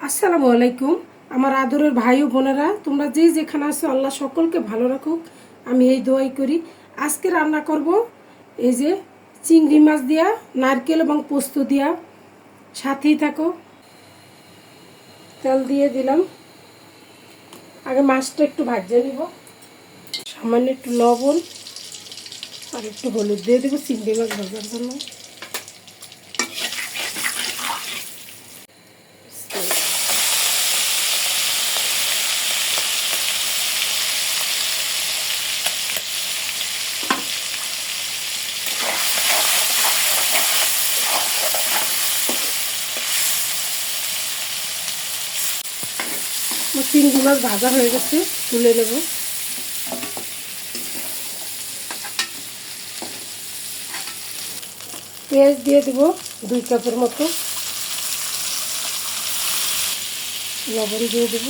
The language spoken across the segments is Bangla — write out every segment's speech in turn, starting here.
আসসালামু আলাইকুম। আমার আদরের ভাই ও বোনেরা, তোমরা যে যেখানে আছো, আল্লাহ সকলকে ভালো রাখুক। আমি এই দোয়াই করি। আজকে রান্না করব এই যে চিংড়ি মাছ দিয়া, নারকেল এবং পোস্ত দিয়া। সাথেই থাকো। তেল দিয়ে দিলাম। আগে মাছটা একটু ভাজিয়ে নিব। সামান্য একটু লবণ আর একটু হলুদ দিয়ে দেবো চিংড়ি মাছ ভাজার জন্য। আমার চিংড়ি মাছ ভাজা হয়ে গেছে, তুলে নেব। পেঁয়াজ দিয়ে দেব দুই কাপের মতো। লবণ দিয়ে দেব।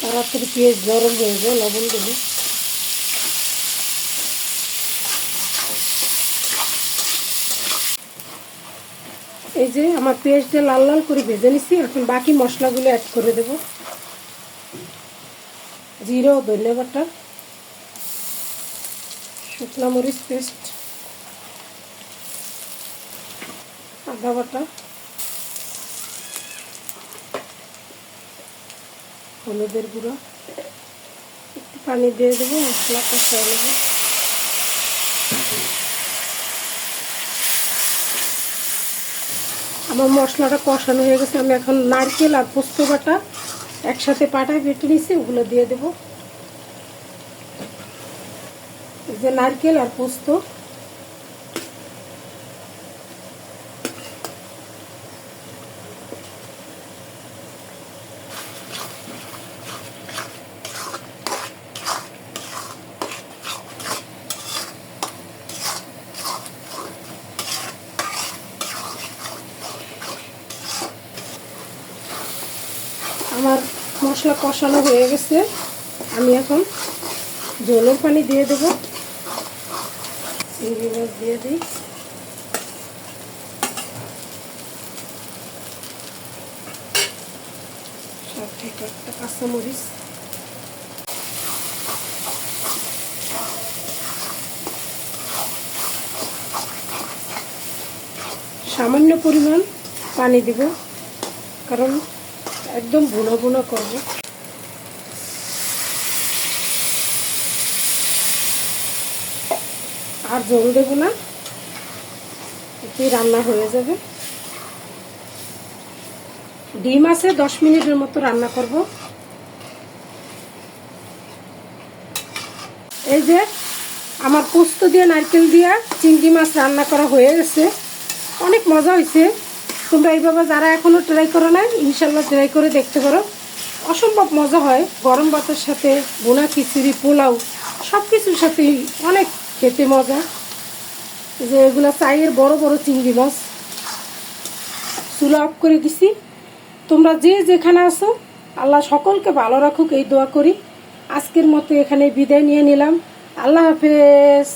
তাড়াতাড়ি পেঁয়াজ গরম হয়ে যায় লবণ দেবো। এই যে আমার পেঁয়াজটা লাল লাল করে ভেজে নিছি, এখন বাকি মশলাগুলো অ্যাড করে দেব। জিরো ধনে বাটা, শুকনা মরিচ পেস্ট আদা বাটা, হলুদের গুঁড়ো, একটু পানি দিয়ে দেবো, মশলা কষা নেব। আমার মশলাটা কষানো হয়ে গেছে। আমি এখন নারকেল আর পোস্ত বাটা একসাথে পাটায় বেটে নিছি ওগুলো দিয়ে দেবো। যে নারকেল আর পোস্ত। আমার মশলা কষানো হয়ে গেছে। আমি এখন জলের পানি দিয়ে দেব। চিংড়ি মাছ দিয়ে দিই। সাথে একটা কাঁচামরিচ। সামান্য পরিমাণ পানি দিব, কারণ একদম বুনো বুনো করব। আর জল দেবো না, এতেই রান্না হয়ে যাবে। ডিম আছে, দশ মিনিটের মতো রান্না করব। এই যে আমার পোস্ত দিয়ে নারকেল দিয়া চিংড়ি মাছ রান্না করা হয়ে গেছে। অনেক মজা হয়েছে। তোমরা এইভাবে যারা এখনও ট্রাই করো না ইনশাল্লাহ ট্রাই করে দেখতে পারো। অসম্ভব মজা হয়। গরম ভাতের সাথে বোনা খিচুড়ি, পোলাও সব কিছুর সাথেই অনেক খেতে মজা। যে এগুলো চাইয়ের বড় বড় চিংড়ি মাছ। চুলা অফ করে দিছি। তোমরা যে যেখানে আছো, আল্লাহ সকলকে ভালো রাখুক, এই দোয়া করি। আজকের মতো এখানে বিদায় নিয়ে নিলাম। আল্লাহ হাফেজ।